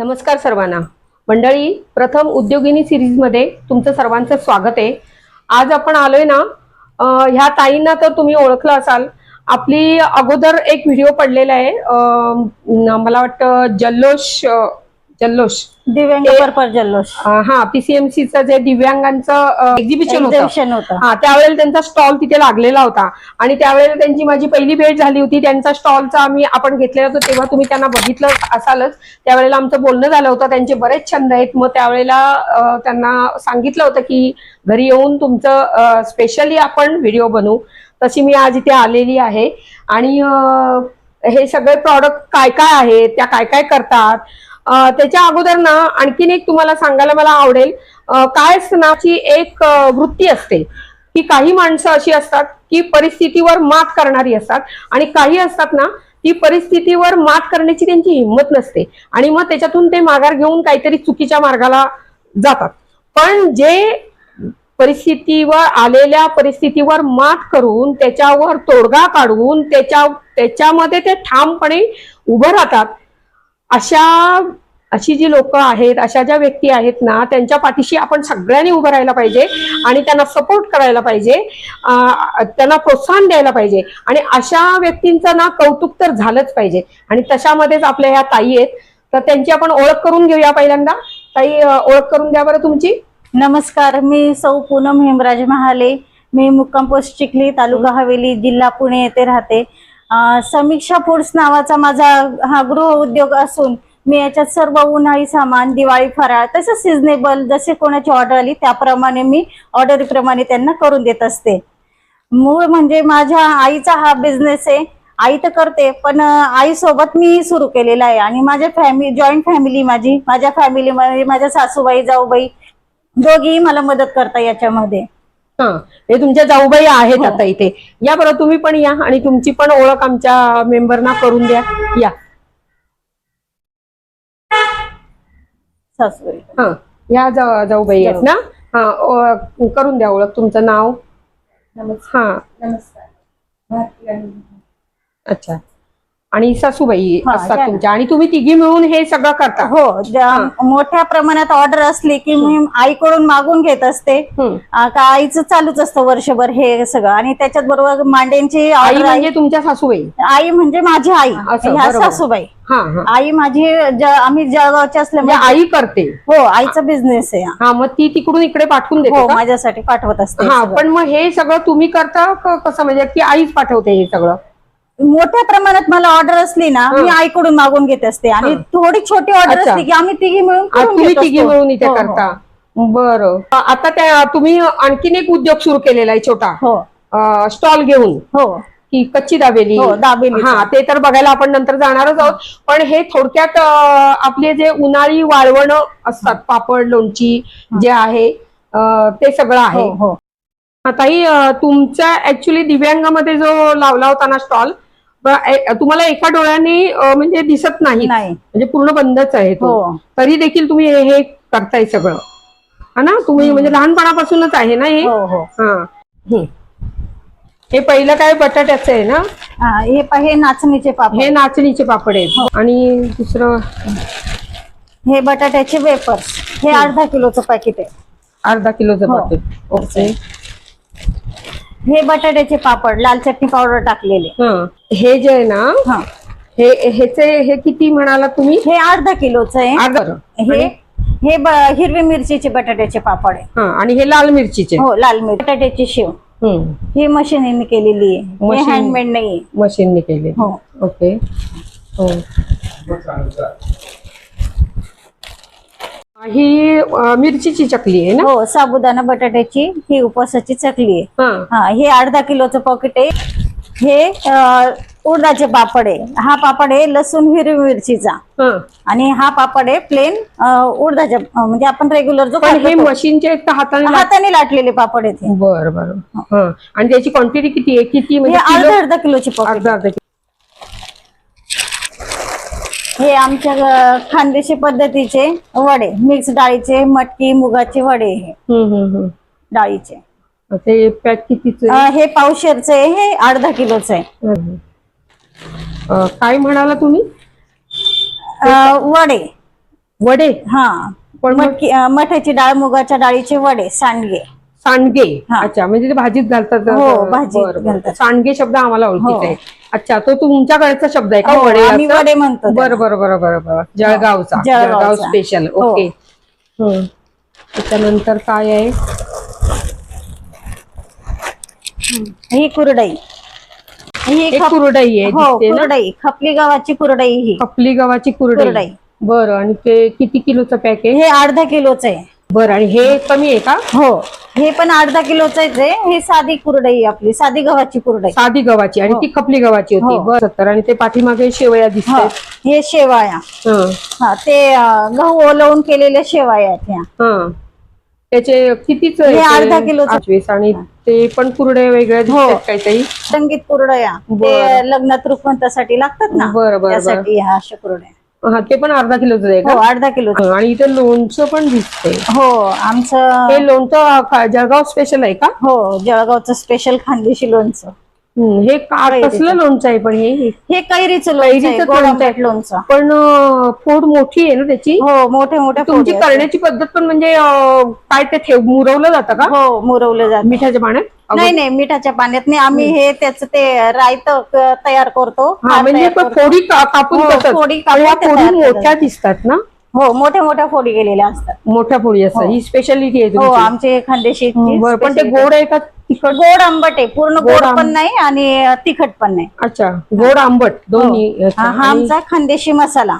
नमस्कार सर्वांना. मंडळी प्रथम उद्योगिनी सिरीजमध्ये तुमचं सर्वांचं स्वागत आहे. आज आपण आलोय ना ह्या ताईंना तर तुम्ही ओळखलं असाल. आपली अगोदर एक व्हिडिओ पडलेला आहे. मला वाटतं जल्लोष जल्लोष. दिव्यांग ते- जल्लोष. अं, हा पीसीएमसीचं जे दिव्यांगांचं एक्झिबिशन होतं. एक्झिबिशन होतं. हा त्यावेळेला त्यांचा स्टॉल तिथे लागलेला होता. आणि त्यावेळेला त्यांची माझी पहिली भेट झाली होती. त्यांचा स्टॉलचा आम्ही आपण घेतलेला होता तेव्हा तुम्ही त्यांना बघितलं असालच. त्यावेळेला आमचं बोलणं झालं होतं. त्यांचे बरेच छंद आहेत. मग त्यावेळेला अं, त्यांना सांगितलं होतं की घरी येऊन तुमचं स्पेशली आपण व्हिडिओ बनवू. तशी मी आज इथे आलेली आहे. आणि अं, हे सगळे प्रॉडक्ट काय काय आहेत? त्या काय काय करतात? त्याच्या अगोदर ना आणखीन एक तुम्हाला सांगायला मला आवडेल. काय नाची एक वृत्ती असते. की काही माणसं अशी असतात की परिस्थितीवर मात करणारी असतात. आणि काही असतात ना ती परिस्थितीवर मात करण्याची त्यांची हिंमत नसते. आणि मग त्याच्यातून ते माघार घेऊन काहीतरी चुकीच्या मार्गाला जातात. पण जे परिस्थितीवर आलेल्या परिस्थितीवर मात करून त्याच्यावर तोडगा काढून त्याच्या त्याच्यामध्ये ते ठामपणे उभं राहतात अशा अशी जी लोक आहेत अशा ज्या व्यक्ती आहेत ना त्यांच्या पाठीशी आपण सगळ्यांनी उभं राहायला पाहिजे आणि त्यांना सपोर्ट करायला पाहिजे. त्यांना प्रोत्साहन द्यायला पाहिजे. आणि अशा व्यक्तींचं ना कौतुक तर झालंच पाहिजे. आणि तशामध्येच आपल्या ह्या ताई आहेत. तर त्यांची आपण ओळख करून घेऊया पहिल्यांदा. ताई ओळख करून द्या बरं तुमची. नमस्कार मी सौ पूनम हेमराज महाले. मी मुक्काम पोस्ट चिखली तालुका हवेली जिल्हा पुणे येथे राहते. समीक्षा फूड्स नावाचा माझा हा गृह उद्योग असून मी याच्यात सर्व उन्हाळी सामान दिवाळी फराळ तसं सिजनेबल जसे कोणाची ऑर्डर आली त्याप्रमाणे मी ऑर्डरीप्रमाणे त्यांना करून देत असते. मूळ म्हणजे माझ्या आईचा हा बिझनेस आहे. आई तर करते पण आईसोबत मी सुरू केलेला आहे आणि माझ्या फॅमिली जॉईंट फॅमिली माझी माझ्या फॅमिलीमध्ये माझ्या सासूबाई जाऊबाई दोघीही मला मदत करता याच्यामध्ये. हा हे तुमच्या जाऊबाई आहेत हो. आता इथे. या बरं तुम्ही पण या आणि तुमची पण ओळख आमच्या मेंबरना करून द्या. या. हा या जा- जाऊबाई आहेत ना? हा करून द्या ओळख तुमचं नाव. हा. नमस्कार. अच्छा. आणि सासूबाई हा, असतात त्या. तुमच्या. आणि तुम्ही तिघी मिळून हे सगळं करता. हो ज्या- मोठ्या प्रमाणात ऑर्डर असली की मी आईकडून मागून घेत असते. का आईचं चालूच असतं वर्षभर हे सगळं. आणि त्याच्यात बरोबर मांड्यांची आई म्हणजे तुमच्या सासूबाई? आई म्हणजे माझी आई. असं, ह्या बरोबर. सासूबाई. हा हा. आई माझी ज- आम्ही जळगावचे म्हणजे असल्यामुळे आई करते. हो आईचा बिझनेस आहे हा. हा मग ती तिकडून इकडे पाठवून देते हो का? माझ्यासाठी पाठवत असते हा सगळं. पण मग हे सगळं तुम्ही करता का कसं? म्हणजे की आईच पाठवते हे सगळं? मोठ्या प्रमाणात मला ऑर्डर असली ना मी आईकडून मागून घेत असते. आणि. थोडी छोटी ऑर्डर अच्छा. असली की आम्ही तिघी मिळून आ, करून तुम्ही घेत तिघी असतो. मिळून इथे हो, हो. करता. बरं. आता त्या तुम्ही आणखीन एक उद्योग सुरू केलेला आहे छोटा. हो. स्टॉल घेऊन. हो. की कच्ची दाबेली. हो, दाबेलीचा. हा ते तर बघायला आपण नंतर जाणारच आहोत. पण हे थोडक्यात अं, आपले जे उन्हाळी वाळवण असतात पापड लोणची जे आहे अं, ते सगळं आहे. हो हो. अं, तुमच्या ऍक्च्युली दिव्यांगामध्ये जो लावला होता ना स्टॉल तुम्हाला एका डोळ्याने म्हणजे दिसत नाही. म्हणजे पूर्ण बंदच आहे तो. हो. तरी देखील तुम्ही हे हे करताय सगळं. हा ना? तुम्ही म्हणजे लहानपणापासूनच आहे ना हे? हो हो. हा. पहिलं काय बटाट्याचं आहे ना? हा, हे नाचणीचे पापड. हे नाचणीचे पापड आहेत. आणि दुसरं? हे बटाट्याचे वेपर्स हे अर्धा किलोचं पॅकेट आहे. अर्धा किलोचं. पापड. ओके. हे बटाट्याचे पापड लाल चटणी पावडर टाकलेले. हा हे जे आहे ना हा. हे ह्याचे हे किती म्हणाला तुम्ही? हे अर्धा किलोचं आहे. अर्धा. हे हे ब- हिरवी मिरचीचे बटाट्याचे पापड आहे. हा आणि हे लाल मिरचीचे. हो लाल मिरची बटाट्याची शेव. ही मशीनने केलेली आहे. हे मशीन. हँडमेड नाहीये. मशीनने केले हो. ओके. हो. ही मिरचीची चकली आहे ना? हो साबुदाणा बटाट्याची ही उपवासाची चकली आहे. हा. अर्धा किलोचं पॉकेट आहे. हे उडदाचे पापड आहे. हा पापड आहे लसूण हिरवी मिरचीचा. हा. आणि हा पापड आहे प्लेन उडदाच्या म्हणजे आपण रेग्युलर जो हे मशीनचे हाताने हाताने लाटलेले पापड आहेत. बर बर. आणि त्याची क्वांटिटी किती आहे? किती म्हणजे अर्धा? अर्धा किलोची पॉकेट अर्धा अर्धा हे आमच्या खानदेशी पद्धतीचे वडे. मिक्स डाळीचे मटकी मुगाचे वडे हे. हम्म, हम्म, हम्म. डाळीचे. ते पॅक कितीच अं, हे पावशेरचे आहे, हे अर्धा किलोचं आहे. काय म्हणाला तुम्ही? अं, वडे. वडे? हा. पण मग- मटकी अं, मठाची डाळ मुगाच्या डाळीचे वडे सांडगे. सांडगे. अच्छा म्हणजे ते भाजीत घालतात. हो. घालतात. सांडगे शब्द आम्हाला ओळखीचा हो. आहे. अच्छा तो तुमच्याकडचा शब्द आहे का हो, वडे म्हणतो बरं बरं बरं बरं बरं. जळगावचा. जळगाव स्पेशल. ओके. त्याच्यानंतर काय आहे? ही कुरडई. ही कुरडई आहे कुरडई. खपली गव्हाची कुरडई ही. खपली गव्हाची कुरडई. बरं आणि ते किती किलोचं पॅक आहे? हे अर्धा किलोच आहे. बरं आणि हे कमी आहे का? हो. हे पण अर्धा किलोच आहे हे साधी कुरडई आपली. साधी गव्हाची कुरडई. साधी गव्हाची. आणि हो. ती खपली गव्हाची होती. हो. बरं सत्तर आणि ते पाठीमागे शेवया हा. दिसतात. हे शेवाया. हं. हा ते अं, गहू ओलवून केलेल्या शेवाया आहेत ह्या. हा. त्याचे कितीच हे अर्धा किलोचं. पंचवीस आणि ते पण कुरडे वेगळ्या दिसतात हो. काहीतरी. संगीत कुरडया. ते बरं. लग्नात रुखवंतासाठी लागतात ना? बरं, बरं, त्यासाठी ह्या अशा कुरड्या. हा ते पण अर्धा किलोच आहे हो का अर्धा किलो हं, आणि इथे लोणचं पण दिसतंय. हो आमचं हे लोणचं जळगाव स्पेशल आहे का? हो जळगावचं स्पेशल खानदेशी लोणचं. हं, हे का. कसलं लोणचं आहे पण हे? हे कैरीचं लोणचं कैरीचं लोणचं आहे. आंबट लोणचं. पण अं, फोड मोठी आहे ना त्याची? हो मोठे मोठे तुमची फोडी. करण्याची पद्धत पण म्हणजे अं, काय ते ठेव मुरवलं जातं का? हो मुरवलं जात. मिठाच्या पाण्यात? नाही नाही मिठाच्या पाण्यात नाही. आम्ही हे त्याच ते रायत तयार करतो. हा म्हणजे तयार पण करतो. फोडी का- कापून हो. फोडी कापून ते फोडी तयार मोठ्या दिसतात ना? हो मोठ्या मोठ्या फोडी गेलेल्या असतात. मोठ्या फोडी असतात. ही. स्पेशालिटी आहे हो तुमची. आमचे खानदेशी बरं पण ते गोड आहे का? तिखट. गोड आंबट आहे. पूर्ण गोड गोड आंब- पण नाही आणि तिखट पण नाही. अच्छा गोड आंबट दोन्ही. हा हा आणि- आमचा खानदेशी मसाला.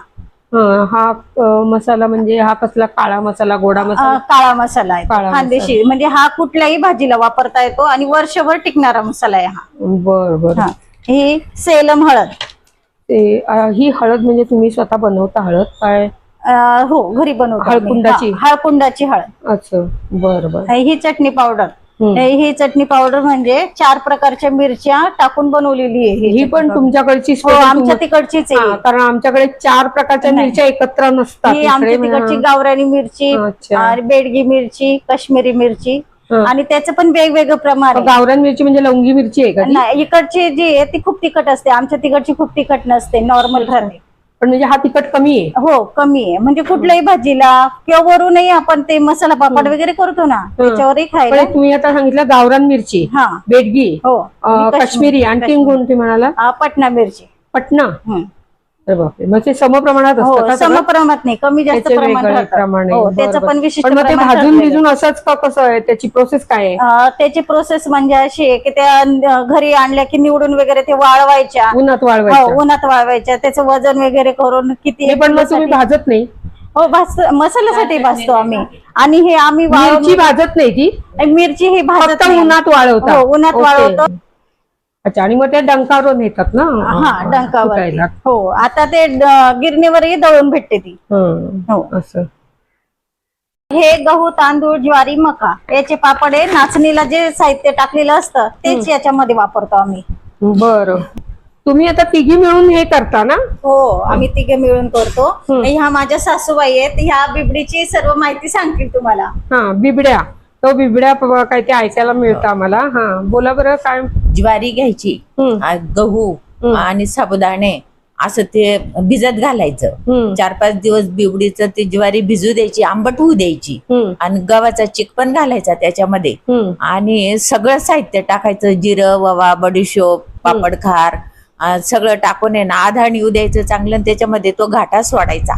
हं, हा अं, मसाला म्हणजे हा कसला काळा मसाला गोडा अं, मसाला? काळा मसाला आहे. काळा खानदेशी म्हणजे हा कुठल्याही भाजीला वापरता येतो आणि वर्षभर टिकणारा मसाला आहे हा. बर बर. हा. ही सेलम हळद. ते अं, ही हळद म्हणजे तुम्ही स्वतः बनवता हळद? काय? अं, हो घरी बनवतो आम्ही. हळकुंडाची? हा, हळकुंडाची हळद. अच्छा बर बर. ही चटणी पावडर. ही चटणी पावडर म्हणजे चार प्रकारच्या मिरच्या टाकून बनवलेली आहे ही पण तुमच्याकडची हो आमच्या तिकडचीच आहे कारण आमच्याकडे चार प्रकारच्या. मिरच्या एकत्र नसतात ही आमच्या तिकडची. गावरानी मिरची बेडगी मिरची काश्मीरी मिरची. आणि त्याचं पण वेगवेगळं प्रमाण आहे. गावरान मिरची म्हणजे लवंगी मिरची आहे का इकडची जी आहे ती खूप तिखट असते आमच्या तिकडची खूप तिखट नसते नॉर्मल राहते पण म्हणजे हा तिखट कमी आहे. हो कमी आहे. म्हणजे कुठल्याही भाजीला किंवा वरूनही आपण ते मसाला पापड वगैरे करतो ना त्याच्यावरही खायला. पण तुम्ही आता सांगितलं गावरान मिरची हा. बेडगी हो. अं, आणि काश्मीरी आणखी कोणती म्हणाला? हा, पटना मिरची. पटना? ते समप्रमाणात असतं हो सगळं? समप्रमाणात नाही कमी जास्त त्याचे. हो त्याचं. पण विशिष्ट भाजून. भिजून असंच का कसं आहे त्याची प्रोसेस काय आहे अं, त्याची प्रोसेस म्हणजे अशी आहे की त्या घरी आणल्या की निवडून वगैरे ते वाळवायच्या उन्हात हो वाळवायचं उन्हात वाळवायच्या त्याचं वजन वगैरे करून किती हे पण मग तुम्ही भाजत नाही हो भाज मसाल्यासाठी भाजतो आम्ही आणि हे आम्ही मिरची भाजत नाही ती मिरची ही भाजत. उन्हात वाळवता हो, उन्हात. वाळवतो. अच्छा आणि मग त्या डंकावर नेतात ना? हा डंकावर. हो आता ते गिरणीवरही दळून भेटते ती. हं, हो. असं. हे गहू तांदूळ ज्वारी मका याचे पापड आहे नाचणीला जे साहित्य टाकलेलं असतं तेच याच्यामध्ये वापरतो आम्ही. बर. तुम्ही आता तिघी मिळून हे करता ना? हो आम्ही तिघे मिळून करतो. ह्या माझ्या सासूबाई आहेत. ह्या बिबडीची सर्व माहिती सांगतील तुम्हाला. हा बिबड्या. तो बिबड्या काय ते ऐकायला मिळतं आम्हाला. हा बोला बरं काय? ज्वारी घ्यायची हम्म, आ, गहू हम्म. आणि साबुदाणे असं ते भिजत घालायचं. हम्म, चार पाच दिवस बिवडीचं ती ज्वारी भिजू द्यायची आंबट होऊ द्यायची. हम्म, आणि गव्हाचा चिक पण घालायचा त्याच्यामध्ये. हम्म. आणि सगळं साहित्य टाकायचं जिरं ववा बडीशोप पापड खार आ, सगळं टाकून आहे ना आधार येऊ द्यायचं चांगलं आणि त्याच्यामध्ये तो घाटा सोडायचा.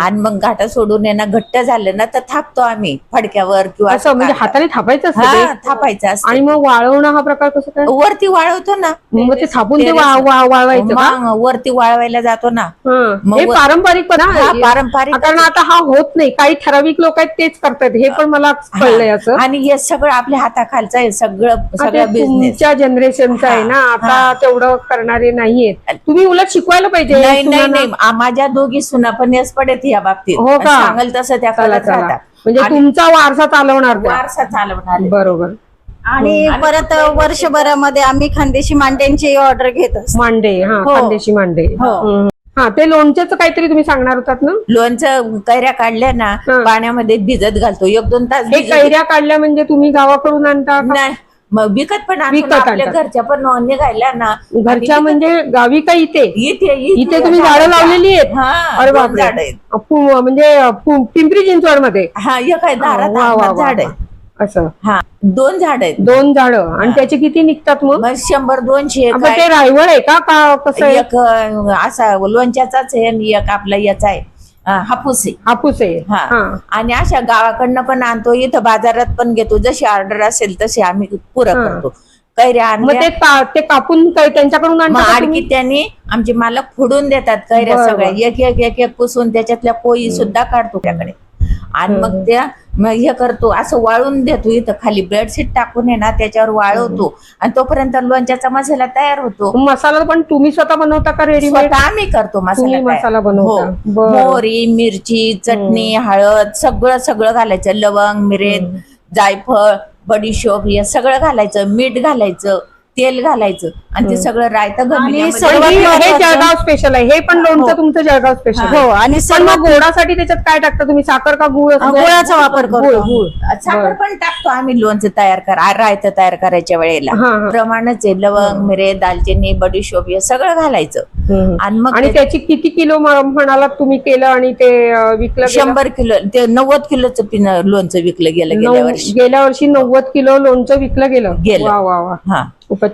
आणि मग घाटा सोडून आहे ना घट्ट झालं ना तर थापतो आम्ही फडक्यावर किंवा असं म्हणजे. हाताने थापायचं हा? थापायचं असतं. आणि मग वाळवणं हा प्रकार कसं काय? वरती वाळवतो ना. मग ते थापून ते वा- वा- वाळवायचं का? मग वरती वाळवायला जातो ना. हं. मग हे पारंपरिक पण हा, हा. पारंपरिक कारण आता हा होत नाही. काही ठराविक लोक आहेत तेच करतात. हे पण मला कळलंय असं. आणि हे सगळं आपल्या हाताखालचं आहे. सगळं हा, ते सगळं बिझनेस तुमच्या जनरेशनचं आहे ना आता तेवढं करणारे नाहीयेत तुम्ही उलट शिकवायला पाहिजे नाही नाही सुनांना. नाही आ- माझ्या दोघी सुना पण यश पडत या बाबतीत हो का? सांगाल तसं त्या चला चला राहतात म्हणजे आणि तुमचा वारसा चालवणार त्या. वारसा चालवणार बरोबर आणि परत वर्षभरामध्ये आम्ही खानदेशी मांड्यांची ऑर्डर घेत असतो मांडे हा हो. खानदेशी मांडे हो. हम्म. हा ते लोणच्याचं काहीतरी तुम्ही सांगणार होतात ना लोणचं कैऱ्या काढल्या ना हं. पाण्यामध्ये भिजत घालतो एक दोन तास हे भिजत- कैऱ्या काढल्या म्हणजे तुम्ही गावाकडून आणता का? नाही मग विकत पण विकत आपल्या आणतात. घरच्या पण निघायला ना. घरच्या आणि म्हणजे गावी का इथे? इथे इथे तुम्ही झाडं लावलेली आहेत? हा अरे दोन बापरे. झाडं आहेत. पु- म्हणजे पु- पिंपरी चिंचवडमध्ये हा एक आहे दारात वा, वा, अंगणात वा, झाड वा. आहे असं. हा दोन झाड आहेत. दोन झाडं. आणि त्याचे किती निघतात मग? मग शंभर दोनशे एक आपण ते आहे. रायवळ आहे का? का कसं आहे? एक अं, असा लोणच्याचाच आहे आणि एक आपला याचा आहे. हापूस आहे हापूस आहे हा. हा. आणि अशा गावाकडनं पण आणतो इथं बाजारात पण घेतो जशी ऑर्डर असेल तशी आम्ही पुरं हा. करतो. कैऱ्या मग आणल्या ते का- ते कापून त्यांच्याकडून मग आणता का आणखी? त्यांनी आमचे मालक फोडून देतात कैऱ्या बरं, सगळ्या. एक एक एक एक पुसून त्याच्यातल्या कोई सुद्धा काढतो त्याकडे. आणि मग त्या मग हे करतो असं वाळून देतो इथं खाली. बेडशीट टाकून आहे ना त्याच्यावर वाळवतो. आणि तोपर्यंत लोणच्याचा मसाला तयार होतो. मसाला पण तुम्ही स्वतः बनवता का रेडीमेड आम्ही करतो मसाला. मसाला बनवता. हो. मोहरी मिरची चटणी हळद सगळं सगळं घालायचं. लवंग मिरे जायफळ बडीशोप हे सगळं घालायचं. मीठ घालायचं. तेल घालायचं आणि ते सगळं रायतं आणि सर्वात हे जळगाव स्पेशल आहे. हे पण लोणचं तुमचं जळगाव स्पेशल हो. आणि पण सर्वात मग गोडासाठी त्याच्यात काय टाकता तुम्ही? साखर का गुळ हा, गुळाचा वापर करतो. गुळ. साखर पण टाकतो आम्ही लोणचं तयार कर रायतं तयार करायच्या वेळेला. हा, हा. प्रमाणच आहे. लवंग मिरे दालचिनी बडीशोप हे सगळं घालायचं. आणि मग आणि त्याची किती किलो म- म्हणालात तुम्ही केलं आणि ते विकलं? शंभर किलो. ते नव्वद किलोचं पिन लोणचं विकलं गेलं गेल्या वर्षी. गेल्या वर्षी नव्वद किलो लोणचं विकलं गेलं? गेलं. वा वा वा. हा.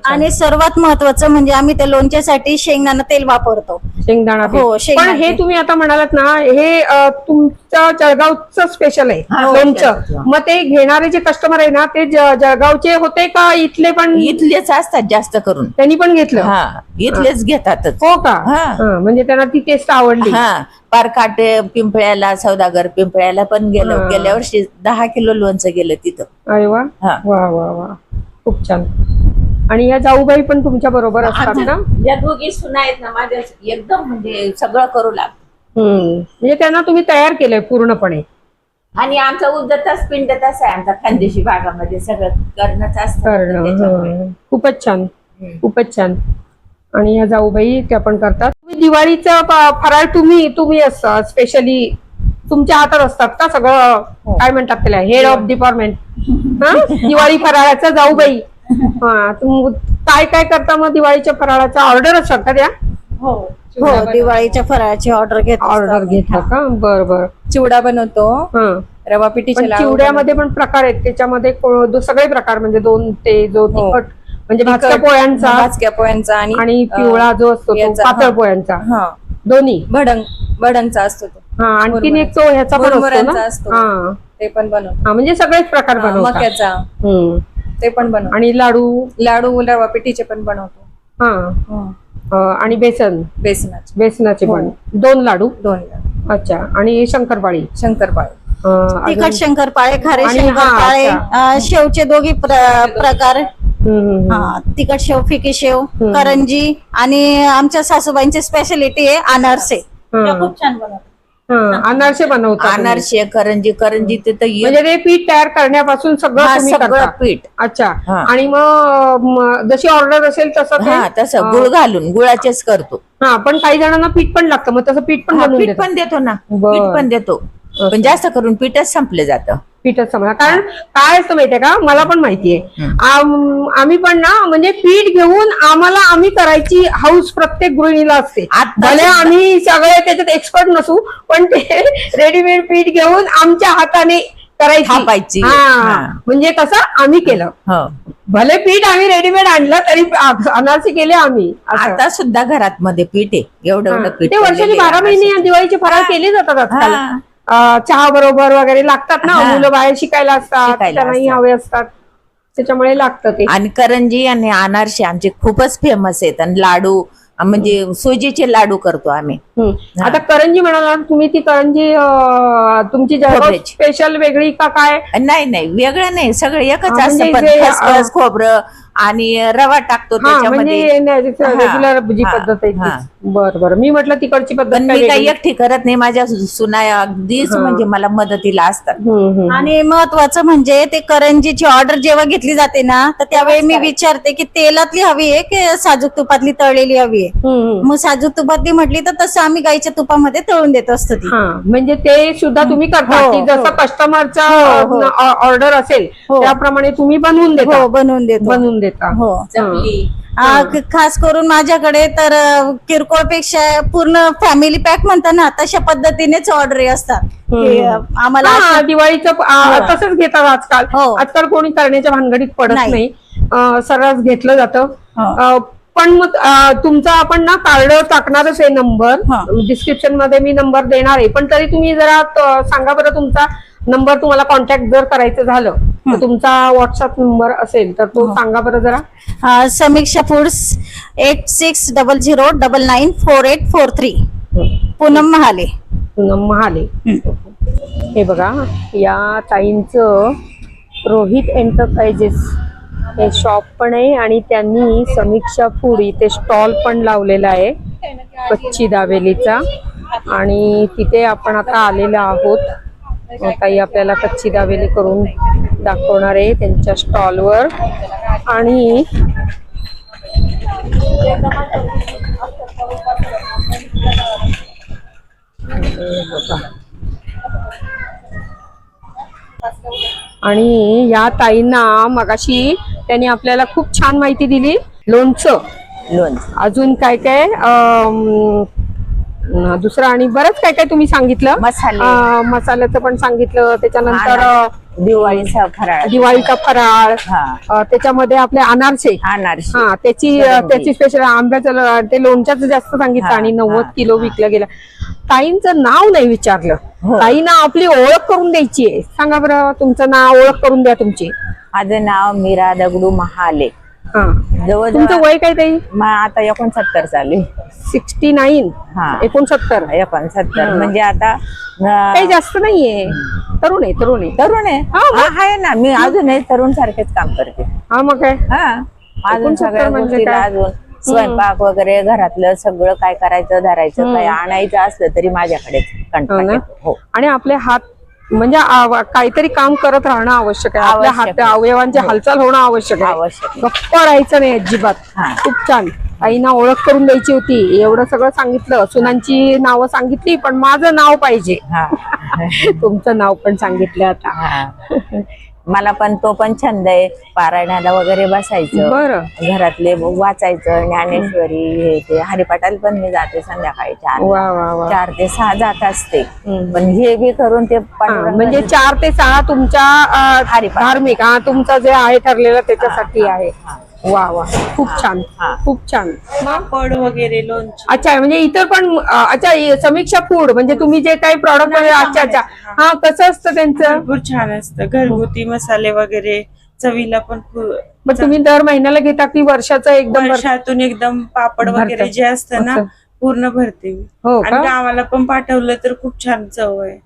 आणि सर्वात महत्वाचं म्हणजे आम्ही त्या लोणच्यासाठी शेंगदाणा तेल वापरतो. शेंगदाणा हो, पीठ. शेंगदाणा पण हे. तुम्ही आता म्हणालात ना हे अं, तुमचं जळगावचं स्पेशल आहे हा, लोणचं. मग ते घेणारे जे कस्टमर आहे ना ते ज- जळगावचे होते का इथले पण? इथलेच असतात जास्त करून. त्यांनी पण घेतलं? हा इथलेच घेतातच. हो का? हा. हा, म्हणजे त्यांना ती टेस्ट आवडली. हा पारकाटे पिंपळ्याला सौदागर पिंपळ्याला पण गेलो. हा. गेल्या वर्षी दहा किलो लोणचं गेलं तिथं. अरे वा. हा. वा वा वा. खूप छान. आणि या जाऊबाई पण तुमच्या बरोबर असतात ना? आमच्या- या दोघी सुना आहेत ना माझ्या एकदम म्हणजे सगळं करू लाग हम्म. म्हणजे त्यांना तुम्ही तयार केलंय पूर्णपणे. आणि आमचा उद्दताच पिंड तसा आहे आमचा खानदेशी भागामध्ये. सगळं करणंच असतं त्याच्यामुळे. हं. खूपच छान. हम्म. खूपच छान. आणि या जाऊबाई त्या पण करतात. तुम्ही दिवाळीचा प- फराळ तुम्ही तुम्ही असता स्पेशली तुमच्या हातात असतात का सगळं? काय म्हणतात त्याला? हेड ऑफ डिपार्टमेंट दिवाळी फराळाचा जाऊबाई. हा तुम काय काय करता मग दिवाळीच्या फराळाचा? ऑर्डर असतात का त्या? हो दिवाळीच्या फराळाची ऑर्डर घेतो ऑर्डर घेता का? बर बर. चिवडा बनवतो. हा. रवा पिठीचे पण लाडू चिवड्यामध्ये पण प्रकार आहेत. त्याच्यामध्ये को- दो- सगळे प्रकार म्हणजे दोन ते जो हो. तिखट म्हणजे भाजक्या तिखट, पोळ्यांचा भाजक्या पोळ्यांचा आणि आणि पिवळा जो असतो तो याचा, पातळ हा. पोळ्यांचा. हा. दोन्ही. भडंग भडंगचा असतो तो. हा आणखीन एक तो ह्याचा पण असतो मुरमुऱ्यांचा ना असतो. हा. ते पण बनवतो. हा म्हणजे सगळेच प्रकार हा, बनवतात. मक्याचा. हम्म. ते पण बनवतो. आणि लाडू? लाडू रवा पिठीचे पण बनवतो. हा. हं. अं, आणि बेसन? बेसनाचे. बेसनाचे पण. हो. दोन लाडू? दोन लाडू. अच्छा. आणि शंकरपाळी? शंकरपाळे. अं, तिखट अजून- शंकरपाळे खारे आणि हा, शंकरपाळे अच्छा. अं, शेवचे दोघी प्र- प्रकार. हम्म, हम्म, हम्म. हा तिखट शेव फिकी शेव. करंजी आणि आमच्या सासूबाईंची स्पेशालिटी आहे अनारसे. हा. त्या खूप छान बनवतात. अनारसे बनवतात. अनारसे करंजी करंजी ते तर म्हणजे ते पीठ तयार करण्यापासून सगळं तुम्ही सगळं करता. पीठ. अच्छा. हा. आणि मग म, जशी ऑर्डर असेल तसं ते- हा तसं गुळ घालून गुळाचेच करतो. हा पण काही जणांना पीठ पण लागतं मग तसं पीठ पण हा, बनवून पीठ देतात. पण देतो ना. बर. पीठ पण देतो. पण जास्त करून पीठच संपलं जातं. पीठच समजा कारण काय असतं माहितीये का? मला पण माहितीये. आम- आम्ही पण ना म्हणजे पीठ घेऊन आम्हाला आम्ही करायची हाऊस प्रत्येक गृहिणीला असते. आता भले. आम्ही सगळे त्याच्यात एक्सपर्ट नसू पण ते रेडीमेड पीठ घेऊन आमच्या हाताने करायची. म्हणजे कसं आम्ही केलं. हो. भले पीठ आम्ही रेडीमेड आणलं तरी अनारसे केले आम्ही. आता सुद्धा घरात मध्ये पीठ आहे. एवढं एवढं. पीठ ते वर्षाची बारा महिने. दिवाळीचे फराळ केले जातात आजकाल. अं, चहा बरोबर वगैरे लागतात ना. मुलं बाहेर शिकायला असतात त्यांनाही. हवे असतात त्याच्यामुळे लागतं ते आणि करंजी आणि अनारसे आमचे खूपच फेमस आहेत आणि लाडू म्हणजे सुजीचे लाडू करतो आम्ही. आता करंजी म्हणाला तुम्ही ती करंजी तुमची. स्पेशल वेगळी का काय नाही नाही वेगळं नाही सगळं एकच असतं म्हणजे खोबरं आणि रवा टाकतो हा त्याच्यामध्ये म्हणजे हा, रेग्युलर जी हा, पद्धत आहे हा. तीच. बरं बरं मी म्हटलं तिकडची पद्धत पण काय मी काही वेगळी? एकटी करत नाही माझ्या सुना अगदीच हा. म्हणजे मला मदतीला असतात हम्म, हम्म. आणि महत्वाचं म्हणजे ते करंजीची ऑर्डर जेव्हा घेतली जाते ना तर त्यावेळी मी विचारते की तेलातली हवी आहे की साजूक तुपातली तळलेली हवी आहे हम्म, हम्म. मग साजूक तुपातली म्हटली तर तसं आम्ही गाईच्या तुपामध्ये तळून देत असतो ती हा म्हणजे ते सुद्धा तुम्ही करता हो, की जसं कस्टमरचा. ऑर्डर असेल हो. त्याप्रमाणे तुम्ही बनवून देता हो बनवून देतो बनवून देता. हो. चकली आ, क- खास करून माझ्याकडे तर किरकोळपेक्षा पूर्ण फॅमिली पॅक म्हणतात ना तशा पद्धतीनेच ऑर्डर असतात. की अ, आम्हाला हा, असं- दिवाळीचं आ, हो. तसंच घेतात आजकाल. हो. आजकाल कोणी करण्याच्या भानगडीत पडत नाही. नाही. अ, सर्रास घेतलं जातं. हो. अ, पण मग अ, तुमचा आपण ना कार्ड टाकणारच आहे नंबर. हा. डिस्क्रिप्शनमध्ये मी नंबर देणार आहे. पण तरी तुम्ही जरा त- सांगा बरं तुमचा नंबर तुम्हाला कॉन्टॅक्ट जर करायचं झालं. तुमचा व्हॉट्सअप नंबर असेल तर तो सांगा बरं जरा. Samiksha foods eight six double zero double nine four eight four three Poonam Mahale. Poonam Mahale. हे. बघा या ताईंचं रोहित एंटरप्राइजेस हे शॉप पण आहे आणि त्यांनी समीक्षा फूड इथे स्टॉल पण लावलेला आहे कच्ची दाबेलीचा आणि तिथे आपण आता आलेलो आहोत. ताई आपल्याला कच्ची दाबेली करून दाखवणार आहे त्यांच्या स्टॉलवर. आणि आणि या ताईंना मगाशी त्यांनी आपल्याला खूप छान माहिती दिली. लोणचं. लोणचं. अजून काय काय दुसरं आणि बरंच काय काय तुम्ही सांगितलं. मसाले. अं, मसाल्याचं पण सांगितलं त्याच्यानंतर अं, दिवाळीचा फराळ. दिवाळीचा फराळ. हा. अं, त्याच्यामध्ये आपले अनारसे. अनारसे. हा त्याची. त्याची स्पेशल आंब्याचं ल- ते लोणच्याचं जास्त सांगितलं हा, आणि नव्वद हा, किलो विकलं गेलं. ताईंचं नाव नाही विचारलं. हो. ताईंना आपली ओळख करून द्यायची आहे. सांगा बरं तुमचं नाव ओळख करून द्या तुमची. माझं नाव मीरा दगडू महाले. जवळ तुमचं वय काय ताई? आता एकोणसत्तर चालू सिक्स्टी नाईन. हा. एकोणसत्तर. एकोणसत्तर. म्हणजे आता काही जास्त नाहीये. तरुण आहे तरुण आहे. तरुण आहे? हा, आहे ना. मी अजूनही तरुण सारखेच काम करते. हा मग काय? हा. अजून 69 सगळ्या म्हणजे गोष्टीला काय? अजून स्वयंपाक वगैरे घरातलं सगळं काय करायचं धरायचं काय आणायचं असलं तरी माझ्याकडेच. हो? कंटाळा. हो. आणि आपले हात म्हणजे आव- काहीतरी काम करत राहणं आवश्यक आहे आपल्या हात. अवयवांची हो. हालचाल होणं आवश्यक आहे. गप्प राहायचं नाही अजिबात. खूप छान आईना ओळख करून द्यायची होती एवढं सगळं सांगितलं सुनांची नावं सांगितली पण माझं नाव पाहिजे तुमचं नाव पण सांगितलं आता. मला पण तो पण छंद आहे. पारायणाला वगैरे बसायचं. बरं. घरातले वाचायचं ज्ञानेश्वरी हे ते. हरिपाठाला पण मी जाते संध्याकाळी चार वा वा वा. चार ते सहा जात असते. हम्म. पण हे बी करून ते हा, म्हणजे चार ते सहा तुमच्या अं, हरिपाठ. धार्मिक हा तुमचं जे आहे ठरलेलं त्याच्यासाठी आहे. वा वा. खूप छान. खूप छान. पापड वगैरे लोणचे. अच्छा म्हणजे इतर पण अच्छा समीक्षा फूड म्हणजे तुम्ही जे काही प्रॉडक्ट वगैरे अच्छा अच्छा. हा. कसं असतं त्यांचं? भरपूर छान असतं. घरगुती मसाले वगैरे चवीला पण मग तुम्ही दर महिन्याला घेता की वर्षाचं एकदम वर्षातून एकदम पापड वगैरे. जे असतं ना. पूर्ण भरते हो आणि गावाला पण पाठवलं तर खूप छान चव आहे.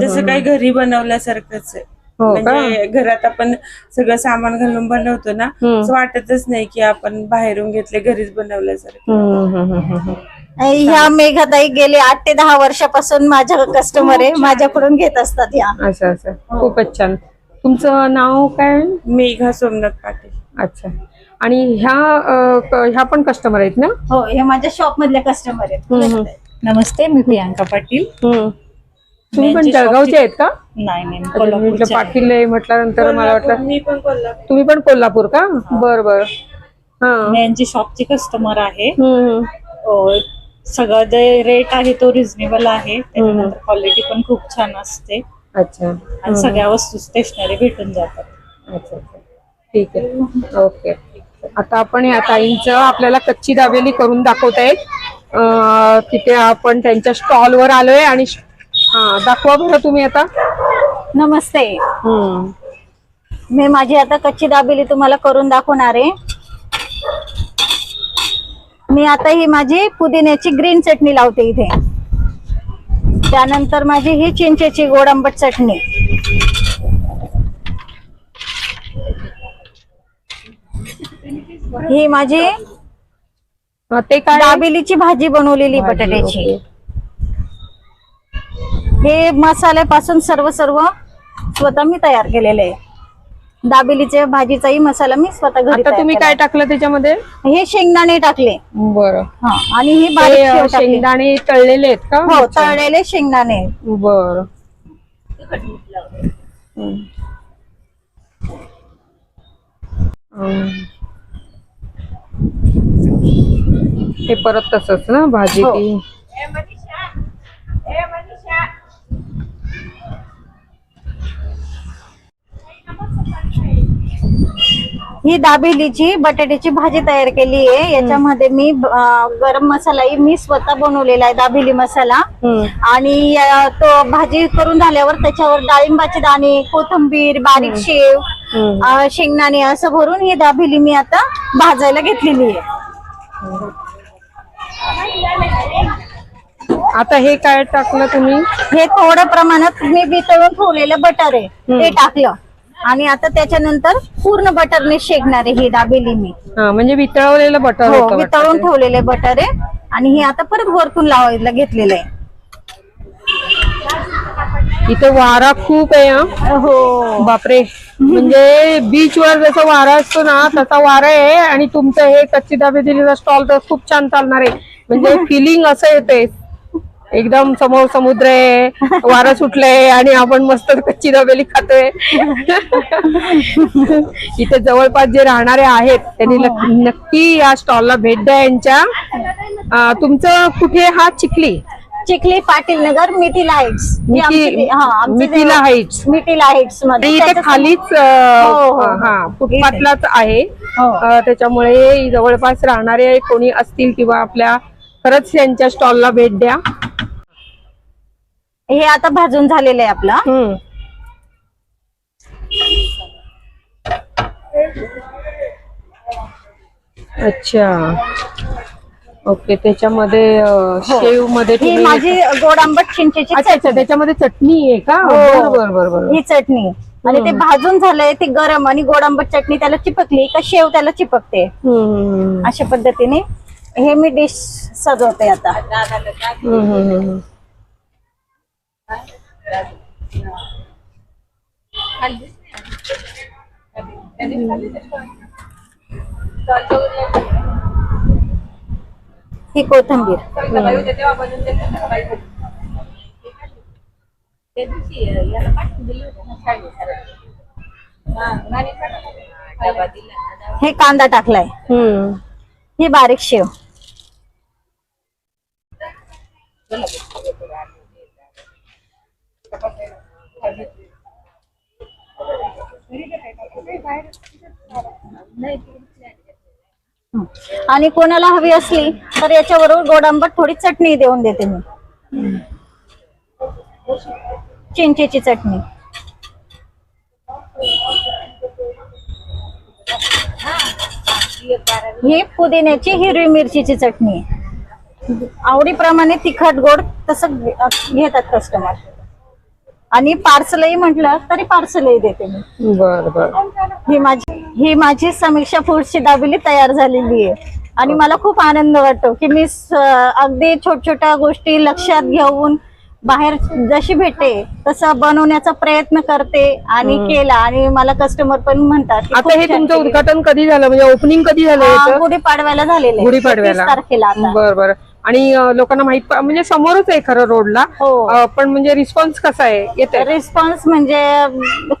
जसं. काही घरी बनवल्यासारखंच आहे. म्हणजे घरात आपण सगळं सामान घालून बनवतो ना. असं वाटतच नाही की आपण बाहेरून घेतले घरीच हं, हं, हं, हं, हं. ह्या मेघाताई गेले आठ ते दहा वर्षापासून माझ्या कस्टमर आहे माझ्याकडून घेत असतात या. असं असं खूपच छान. तुमचं नाव काय? मेघा सोमनाथ पाटील. अच्छा. आणि ह्या ह्या पण कस्टमर आहेत ना? हो हे माझ्या शॉप मधले कस्टमर हं, हं. आहेत नमस्ते मी प्रियांका पाटील. हं. तुम्ही पण जळगावचे आहेत का? नाही म्हटलं. पाटील म्हटल्यानंतर मला वाटलं तुम्ही पण कोल्हापूर का? बर बर. हा. मी यांची शॉपची कस्टमर आहे. सगळं जे रेट आहे तो रिझनेबल आहे. त्याच्यानंतर क्वालिटी पण खूप छान असते. अच्छा. आणि सगळ्या वस्तू स्टेशनरी भेटून जातात. अच्छा अच्छा. ठीक आहे. ओके. आता आपण या ताईंचं आपल्याला कच्ची दाबेली करून दाखवत आहेत तिथे आपण त्यांच्या स्टॉलवर आलोय आणि हा दाखवा बरं तुम्ही आता. नमस्ते. हम्म. मी माझी आता कच्ची दाबेली तुम्हाला करून दाखवणार आहे. मी आता ही माझी पुदिन्याची ग्रीन चटणी लावते इथे. त्यानंतर माझी ही चिंचेची गोड आंबट चटणी. ही माझी ते काय दाबेलीची भाजी बनवलेली बटाट्याची. हे मसाल्यापासून सर्व सर्व स्वतः मी तयार केलेले आहे. दाबेलीच्या भाजीचाही मसाला मी स्वतः घरी आता तयार तुम्ही केला. काय टाकलं त्याच्यामध्ये? हे शेंगदाणे टाकले. बरं. हा आणि ही ते, बारीक अं, शेव टाकली. शेंगदाणे तळलेले आहेत का? हो तळलेले शेंगदाणे बर. हे परत तसंच ना भाजी हो. ती? ही दाबेलीची बटाट्याची भाजी तयार केली आहे. याच्यामध्ये मी गरम मसालाही मी स्वतः बनवलेला आहे दाबेली मसाला. आणि तो भाजी करून झाल्यावर त्याच्यावर डाळिंबाचे दाणे कोथिंबीर बारीक शेव शेंगदाणे असं भरून ही दाबेली मी आता भाजायला घेतलेली आहे. आता हे काय टाकलं तुम्ही? हे थोड्या प्रमाणात मी वितळून ठेवलेलं बटर आहे. ते टाकलं. आणि आता त्याच्यानंतर पूर्ण बटरने शेकणार आहे ही दाबेली मी. हा म्हणजे वितळवलेलं बटर हो होतं वितळून वाटतं. ठेवलेले बटर आहे. आणि हे आता परत वरतून लावायला घेतलेलं आहे. इथे वारा खूप आहे हा. हो. बापरे. म्हणजे बीच वर जसं वारा असतो ना तसा वारा आहे. आणि तुमचं हे कच्ची दाबे दिलेला स्टॉल तर खूप छान चालणार आहे. म्हणजे फिलिंग असं येते एकदम समोर समुद्र आहे वारं सुटलंय आणि आपण मस्त कच्ची दाबेली खातोय. इथे जवळपास जे राहणारे आहेत त्यांनी नक- नक्की या स्टॉलला भेट द्या यांच्या. तुमचं कुठे हा चिखली? चिखली पाटील नगर मिथिला हाईट्स ही हा, मिथिला हाईट्स. मिथिला हाईट्समध्ये. इथे खालीच हो, हो. हा. फुटपाथलाच आहे. हो. त्याच्यामुळे जवळपास राहणारे कोणी असतील किंवा आपल्या खरंच यांच्या स्टॉलला भेट द्या. हे आता भाजून झालेलं आहे आपला. हम्म. अच्छा. ओके त्याच्यामध्ये शेवमध्ये ही माझी गोड आंबट चिंचेची अच्छा अच्छा चटणी. त्याच्यामध्ये चटणी आहे का? हो. बरं बरं बरं बरं ही चटणी. आणि ते भाजून झालंय ते गरम आणि गोड आंबट चटणी त्याला चिपकली का शेव त्याला चिपकते. अशा पद्धतीने हे मी डिश सजवते आता. ही कोथिंबीर. हे कांदा टाकलाय. हम्म. ही बारीक शेव. आणि कोणाला हवी असली तर याच्याबरोबर गोड आंबट थोडी चटणी देऊन देते मी. चिंचेची चटणी. ही पुदिन्याची हिरवी मिरचीची चटणी. आहे. आवडीप्रमाणे तिखट गोड तसं घेतात कस्टमर आणि पार्सलही म्हटलं तरी पार्सलही देते मी. बरं बरं. ही माझी ही माझी समीक्षा फूडची दाबेली तयार झालेली आहे. आणि मला खूप आनंद वाटतो की मी स- अगदी छोट छोट्या गोष्टी लक्षात घेऊन बाहेर जशी भेटते तसं बनवण्याचा प्रयत्न करते आणि केला. आणि मला कस्टमर पण म्हणतात की आता हे छान तुमचं केली. उद्घाटन कधी झालं? म्हणजे ओपनिंग कधी झालं याचं? गुढीपाडव्याला झालेलं आहे. गुढीपाडव्याला. 30 तारखेला आता. बर बर. आणि लोकांना माहीत म्हणजे समोरच आहे खरं रोडला. हो. पण म्हणजे रिस्पॉन्स कसा आहे? येते रिस्पॉन्स म्हणजे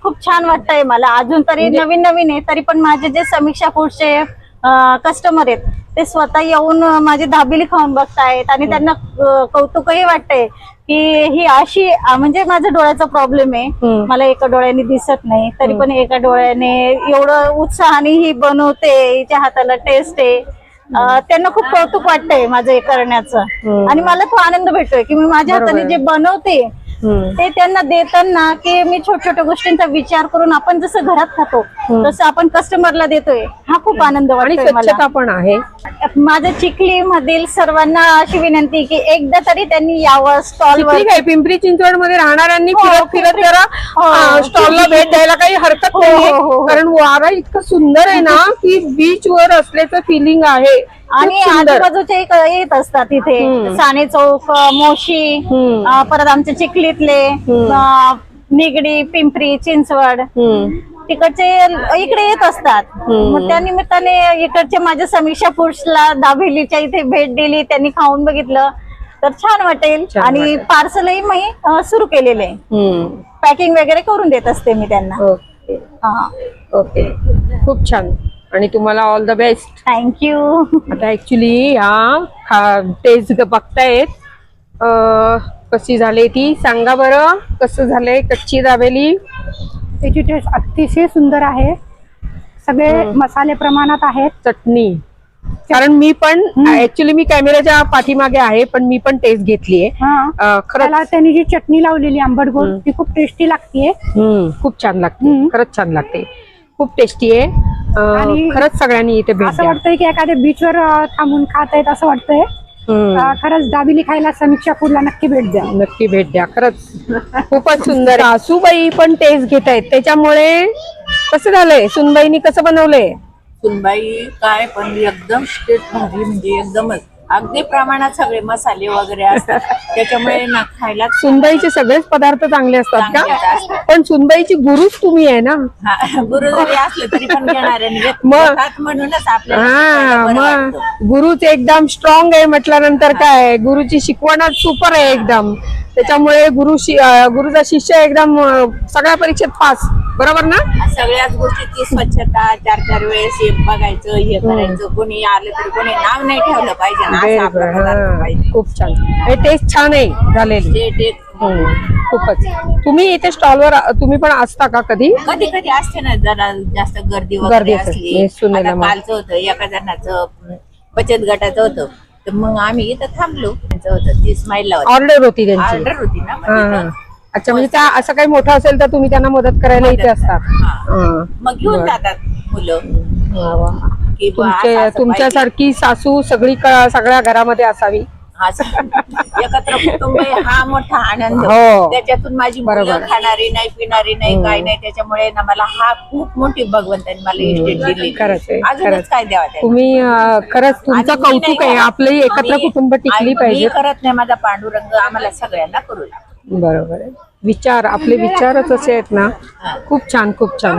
खूप छान वाटतंय मला. अजून तरी म्हणजे- नवीन नवीन आहे तरी पण माझे जे समीक्षा फूडचे कस्टमर आहेत ते स्वतः येऊन माझी दाबेली खाऊन बघतायत आणि त्यांना अं, कौतुकही वाटतंय की ही अशी म्हणजे माझ्या डोळ्याचा प्रॉब्लेम आहे. हम्म. मला एका डोळ्याने दिसत नाही तरी पण एका डोळ्याने एवढं उत्साहाने ही बनवते हिच्या हाताला टेस्ट आहे. त्यांना खूप कौतुक वाटतंय माझं हे करण्याचं. आणि मला तो आनंद भेटतोय की मी माझ्या हाताने. जे बनवते. ते त्यांना देताना की मी छोट्या छोट्या गोष्टींचा विचार करून आपण जसं घरात खातो तसं आपण कस्टमरला देतोय. हा खूप आनंद वाटतोय मला. स्वच्छता पण आहे. माझ्या चिखली मधील सर्वांना अशी विनंती की एकदा तरी त्यांनी यावं स्टॉल काय पिंपरी चिंचवडमध्ये राहणाऱ्यांनी हो, फिरत फिरत जरा हो. स्टॉलला भेट द्यायला काही हरकत हो, नाहीये हो, हो, हो. कारण वारा इतकं सुंदर आहे ना की बीच वर असल्याचं फिलिंग आहे आणि. आजूबाजूचे येत असतात इथे हम्म. साने चौक मोशी परत आमच्या चिखलीतले निगडी पिंपरी चिंचवड. तिकडचे इकडे येत असतात. मग त्या निमित्ताने इकडच्या माझ्या समीक्षा पुरुषला दाभेलीच्या इथे भेट दिली त्यांनी खाऊन बघितलं. तर छान वाटेल आणि. पार्सलही मी सुरू केलेले. पॅकिंग वगैरे करून देत असते मी त्यांना. ओके. हा. ओके. खूप छान. आणि तुम्हाला all the best thank you आता ऍक्च्युली ह्या टेस्ट बघतायत. कशी झाली ती? सांगा बरं. कसं झालंय? कच्ची दाबेली त्याची टेस्ट अतिशय सुंदर आहे. सगळे मसाले प्रमाणात आहेत. चटणी. कारण मी पण ऍक्च्युली मी कॅमेऱ्याच्या पाठीमागे आहे पण मी पण टेस्ट घेतलीये. खरंच. त्यांनी जी चटणी लावलेली आंबट गोड ती खूप टेस्टी लागते हम्म, खूप छान लागते. खरंच छान लागते. खूप टेस्टी आहे. खरंच सगळ्यांनी इथे असं वाटतंय की एखाद्या बीचवर अं, थांबून खात आहेत असं वाटतंय. अं, खरंच दाबिली खायला समीक्षा फूडला नक्की भेट द्या. नक्की भेट द्या खरंच. खूपच सुंदर. सासूबाई पण टेस्ट घेत आहेत. त्याच्यामुळे कसं झालंय? सुनबाईनी कसं बनवलंय? सुनबाई काय पण एकदम स्टेट भारी म्हणजे एकदमच. अगदी प्रमाणात सगळे मसाले वगैरे असतात. त्याच्यामुळे ना खायला सुनबाईचे सगळेच पदार्थ चांगले असतात चांगले का असतात. पण सुनबाईची गुरुच तुम्ही आहे ना? हा, गुरु जरी असले तरी पण घेणार मग? म्हणूनच आपल्याला हा मग. गुरुच एकदम स्ट्रॉंग आहे म्हटल्यानंतर काय? गुरुची शिकवणच सुपर आहे एकदम. त्याच्यामुळे गुरु शि- अं, गुरुचा शिष्य एकदम अं, सगळ्या परीक्षेत पास बरोबर ना? सगळ्याच गोष्टीची स्वच्छता चार चार वेळेस हे बघायचं हे करायचं. कोणी आलं तरी कोणी नाव नाही ठेवलं पाहिजे ना, हा, खूप छान. हे टेस्ट छान आहे झालेली. हम्म, खूपच. तुम्ही इथे स्टॉलवर तुम्ही पण असता का कधी? कधी कधी असते ना जरा जास्त गर्दी गर्दी वगैरे असते. असली. हे सुनेला आता मग. कालचं होतं एका जणाचं अं, बचत गटाचं होतं. तर मग आम्ही इथं थांबलो. त्यांचं होतं ती स्माईल होती. ऑर्डर होती त्यांची. ऑर्डर होती ना मग हा, हा. तिथं. अच्छा म्हणजे त्या असं काही मोठं असेल तर तुम्ही त्यांना मदत करायला इथे असतात. हा. हा. मग घेऊन जातात मुलं. वा, वा. की बुवा असं- तुमचे असं तुमच्यासारखी सासू सगळी सगळ्या घरामध्ये असावी. असं. एकत्र कुटुंब आहे हा मोठा आनंद हो. त्याच्यातून माझी बरोबर. मुलं खाणारी नाही पिणारी नाही काय नाही त्याच्यामुळे ना मला हा खूप मोठी भगवंताने मला इस्टेट दिली खरंच आहे, अजूनच खरंच. काय द्यावा त्याला? तुम्ही अं, खरंच तुमचं आणि मी नाही कौतुक आहे. आपलंही एकत्र मी- कुटुंब टिकली आणि पाहिजे मी करत नाही माझा पांडुरंग आम्हाला सगळ्यांना करू लागतो बरोबर आहे विचार आपले विचारच असे आहेत ना खूप छान खूप छान